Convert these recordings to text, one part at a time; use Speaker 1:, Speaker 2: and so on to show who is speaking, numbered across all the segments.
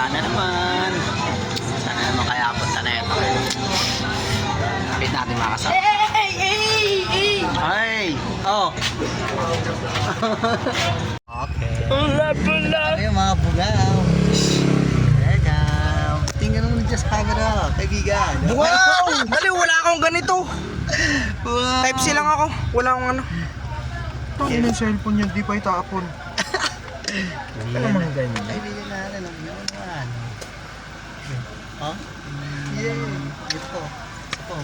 Speaker 1: Sana naman. Sana naman kaya punta na ito. Kapit natin mga kasama.
Speaker 2: Hey, hey, hey!
Speaker 1: Ay! Oh! okay.
Speaker 2: Pula, pula!
Speaker 1: Ayun mga bugaw. Welcome. Tingnan mo sa camera, kaibigan.
Speaker 2: Wow! Dali, wala akong ganito.
Speaker 1: Wow.
Speaker 2: Type C lang ako. Wala akong ano.
Speaker 3: Ang ina yung cellphone niya, di pa itapon. Ano mga ganyan?
Speaker 1: Kaibigan natin, ang ginawa naman. Huh? Yeah. Ito. Ito.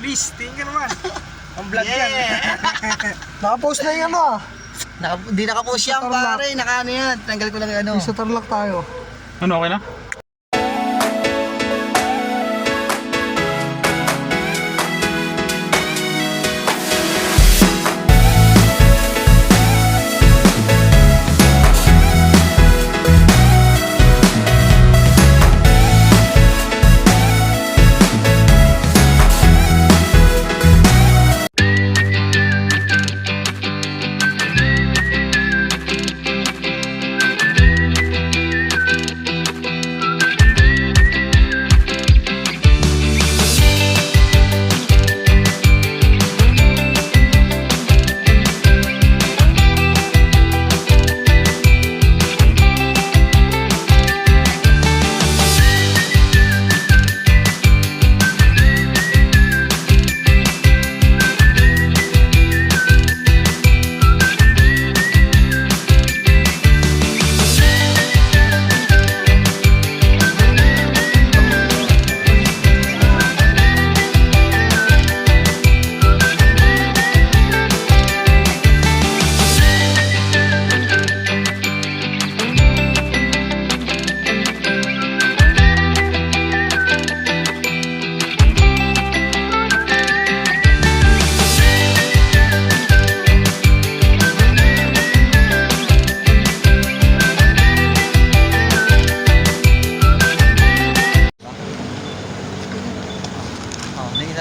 Speaker 2: Please, tingin ka naman. Ang vlog yan.
Speaker 3: Nakapost na yung ano ah.
Speaker 1: Naka, di nakapost yan
Speaker 3: tarlac.
Speaker 1: pare, naka ano yan. Tanggal ko lang yung ano.
Speaker 3: May sa Tarlac tayo.
Speaker 4: Ano, okay na?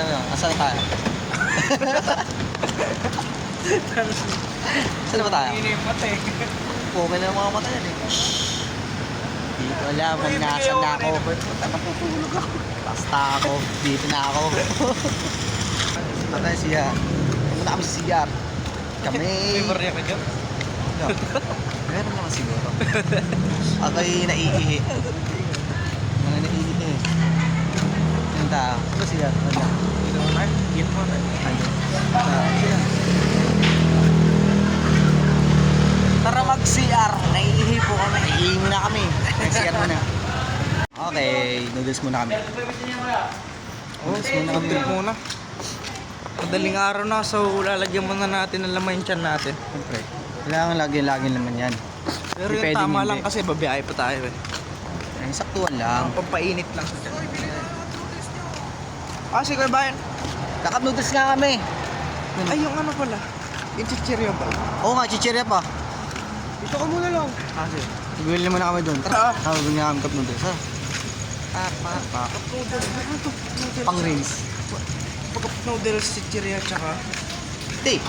Speaker 1: Yun. Asan na tayo? Saan ba tayo?
Speaker 2: Hindi yung mata eh.
Speaker 1: Okay na mga mata yan eh. Hindi ko alam kung nasan na ako.
Speaker 2: Napupulog ako.
Speaker 1: Basta ako. Dito na ako. Na siya. Pumunta kami sa CR. Kami...
Speaker 2: Favorite ka dyan?
Speaker 1: No. Meron naman siguro. Ako'y naiihi. Mga naiihi. Yung tao. Ano siya? Ano?
Speaker 2: Ito mo na. Git mo na.
Speaker 1: Ano? Siya.
Speaker 2: Tara mag-CR. Naiihi po kami.
Speaker 1: Naiihi muna kami. Nag-CR muna. Okay, noodles muna kami. Noodles muna kami.
Speaker 2: Trip muna. Madaling araw na, so lalagyan muna natin ng laman yung tiyan natin.
Speaker 1: Siyempre. Kailangan lagi-lagi naman yan.
Speaker 2: Pero yung
Speaker 1: pwedeng
Speaker 2: tama
Speaker 1: hindi.
Speaker 2: lang kasi babiyahe pa tayo eh.
Speaker 1: Ay, saktuan lang.
Speaker 2: Ang pampainit lang sa tiyan. Ah, sige bayan.
Speaker 1: Kakap noodles nga kami.
Speaker 2: Ay, yung ano pala. Yung chichirya pala.
Speaker 1: Oo nga, chichirya pa.
Speaker 2: Dito ka muna lang. Ah, sige.
Speaker 1: Bibili muna kami doon.
Speaker 2: Tara.
Speaker 1: Tara, bibili nga kami cup noodles. Ha? Pak.
Speaker 2: Ano to? Noodles.
Speaker 1: Pang rinse.
Speaker 2: Pagka noodles, chichirya, tsaka...
Speaker 1: Hindi.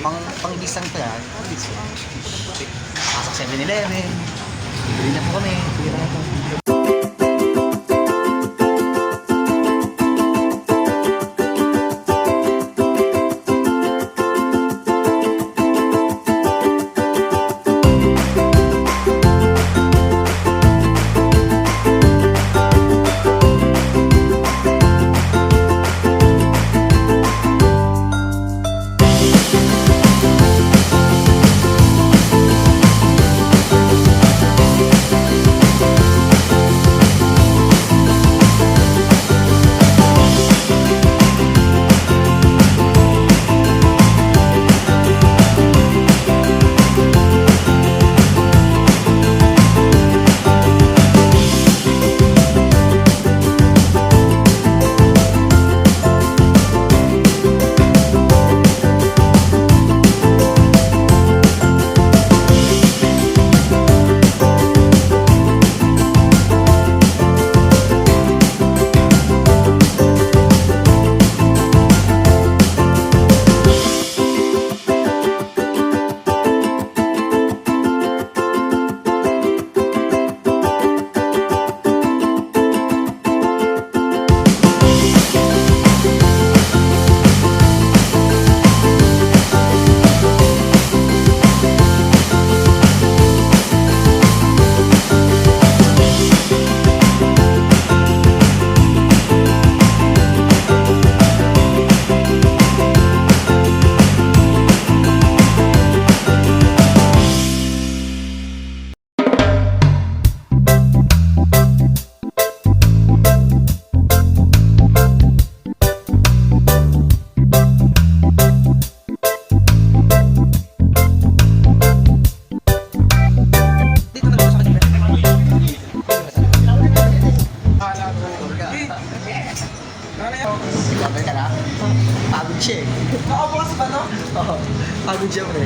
Speaker 1: Pang, pang disang to yan. Pang disang. Pasok 7-Eleven. Bili na po kami. Bili na po. Napagod siya, pre.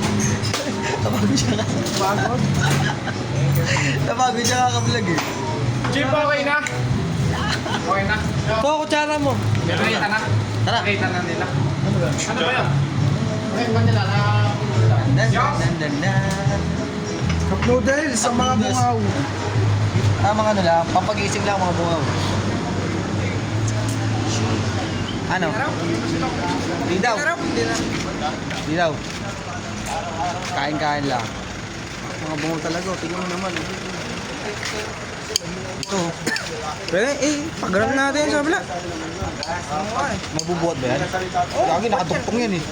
Speaker 1: Napagod siya ka.
Speaker 3: Pagod.
Speaker 1: Napagod siya kaka-vlog eh.
Speaker 4: Jeep, okay na? Okay na?
Speaker 2: Kuha kutsara mo.
Speaker 4: Nakita na?
Speaker 1: Tara.
Speaker 4: Nakita na nila. Ano ba? Ano ba yun? Ba nila na...
Speaker 1: Dan, dan, dan, dan.
Speaker 3: Cup noodles sa mga bungaw.
Speaker 1: Ah, mga ano lang, pampagising lang mga bungaw. Ano? Di daw. Di daw. Kain-kain lang. Mga bungaw talaga, oh. tingnan mo naman. Ito,
Speaker 2: Pwede, eh, pag-grab natin sa kabila.
Speaker 1: mabubuhat ba yan? Lagi nakadugtong yan eh.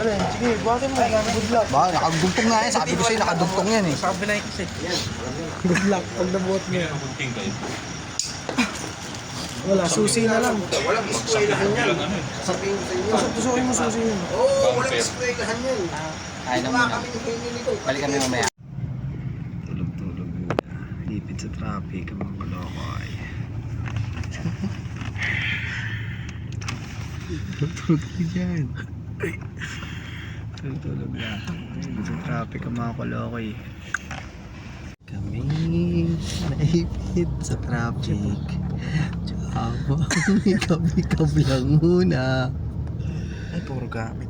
Speaker 3: Ano yan? Sige, buhatin mo. Good luck.
Speaker 1: Ba, nakadugtong nga yan. Sabi ko sa'yo, nakadugtong yan eh.
Speaker 2: Sa kabila yung kasi.
Speaker 3: Good luck pag nabuhat mo yan. Wala, susi na lang. Tusok-tusokin mo susi yun.
Speaker 1: Ay, na muna. Balik kami mamaya. Tulog-tulog na. Lipid sa traffic ang mga kalokoy. Tulog ka dyan. Tulog-tulog na. Lipid sa traffic ang mga kalokoy. Kami naipit sa traffic. Habang ikaw-ikaw lang muna.
Speaker 2: Ay, puro gamit.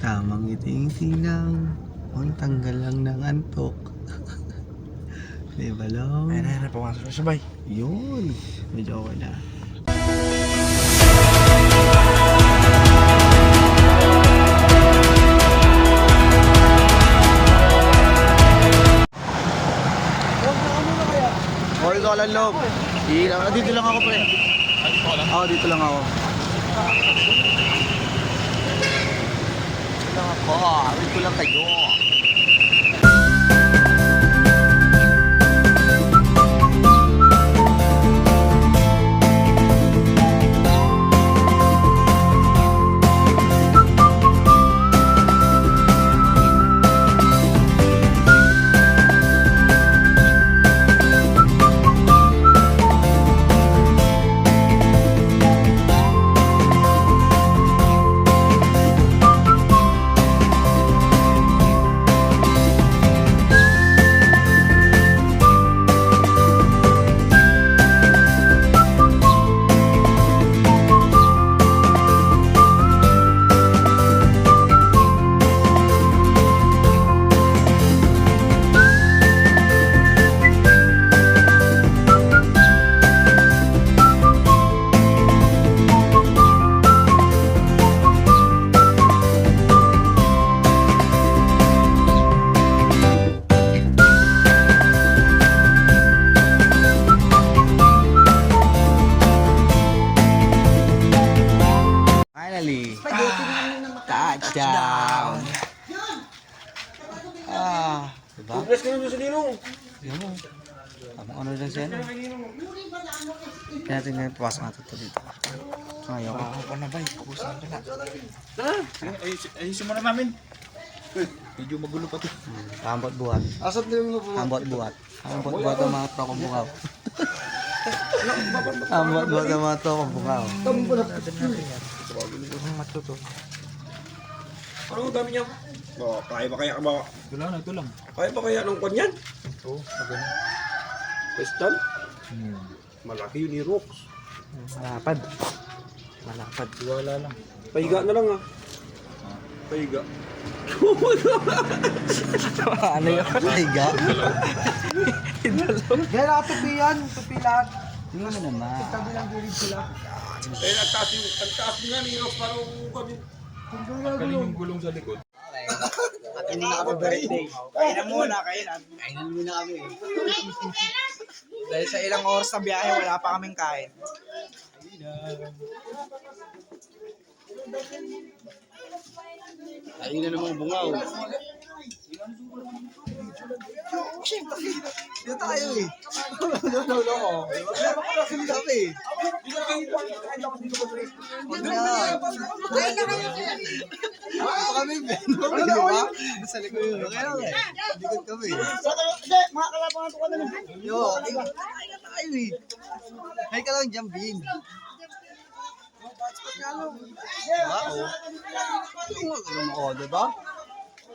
Speaker 1: Tamang iting lang. Ang tanggal lang ng antok. Di ba lang?
Speaker 2: Ayun, ayun, pumasok na sabay.
Speaker 1: Yun. Medyo okay na. Hoy, ikaw lang loob. Dito lang ako, pre. Oo, dito lang ako. Dito lang ako. Wait ko lang kayo. Finally. Touchdown. Ah, diba?
Speaker 3: Bless ka nyo sa ninong.
Speaker 1: Yan mo. Abang ano lang siya. no? Kaya natin na pasok natin ito dito. Ayaw ko.
Speaker 2: Ako na ba, kukusan ka na.
Speaker 4: Ayusin mo na namin. Medyo magulo pa to.
Speaker 1: Ambot buhat.
Speaker 3: Asat na yung mga
Speaker 1: Ambot buhat. Ambot buhat ang mga trokong bungaw. Ambot buhat ang mga trokong bungaw.
Speaker 2: Ang matuto.
Speaker 3: Ano ang dami niya? Oh, kaya ba kaya ba?
Speaker 4: Ito lang, ito lang.
Speaker 3: Kaya ba kaya nung kanyan?
Speaker 4: Oo, maganda.
Speaker 3: Pestal? Malaki yun ni Rox.
Speaker 2: Malapad. Malapad.
Speaker 4: Wala lang.
Speaker 3: Pahiga na lang ah. Pahiga.
Speaker 2: ano yun?
Speaker 1: Higa.
Speaker 3: Yan ako tupi yan. Tupi lahat.
Speaker 1: Tingnan mo naman.
Speaker 3: Tabi lang gilid sila. Eh, nagtaas yung, nagtaas nga ni Rox parang kami.
Speaker 4: Yung gulong sa likod.
Speaker 1: Hindi na kami birthday.
Speaker 2: Kainan muna, kainan.
Speaker 1: Kainan muna kami.
Speaker 2: Dahil sa ilang oras na biyahe, wala pa kaming kain.
Speaker 1: Ayun na namang bungaw. Dito tayo eh. No, no, no. Wala pa pala kami kami. Huwag na. Wala pa kami. Ano na ba? Sa likod yun. Kaya nga eh. Likod kami. Hindi, mga kalabangan ko na Yo, ay na tayo eh. Hay ka lang dyan, Bin. Ano mo, diba?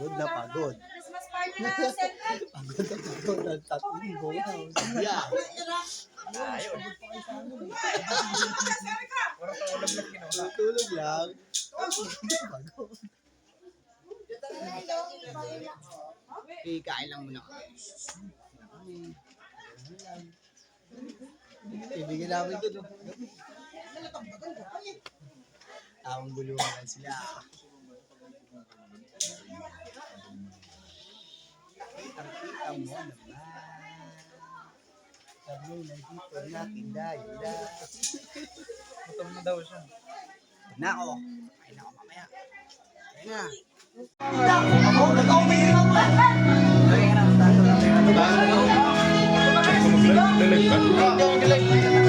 Speaker 1: Pagod na pagod.
Speaker 5: Christmas party na center.
Speaker 1: Pagod na pagod. Ang tatlong buwan. Yeah. Tulog lang. Pagod. Eh, kain lang muna kami. Ibigyan namin ito, no? Tawang gulungan lang sila. Kitang-kita mo naman. Sabi na dito na kindayla.
Speaker 2: Gutom na daw siya.
Speaker 1: Na ako. Kain ako mamaya. Kain na.
Speaker 4: Lalagyan.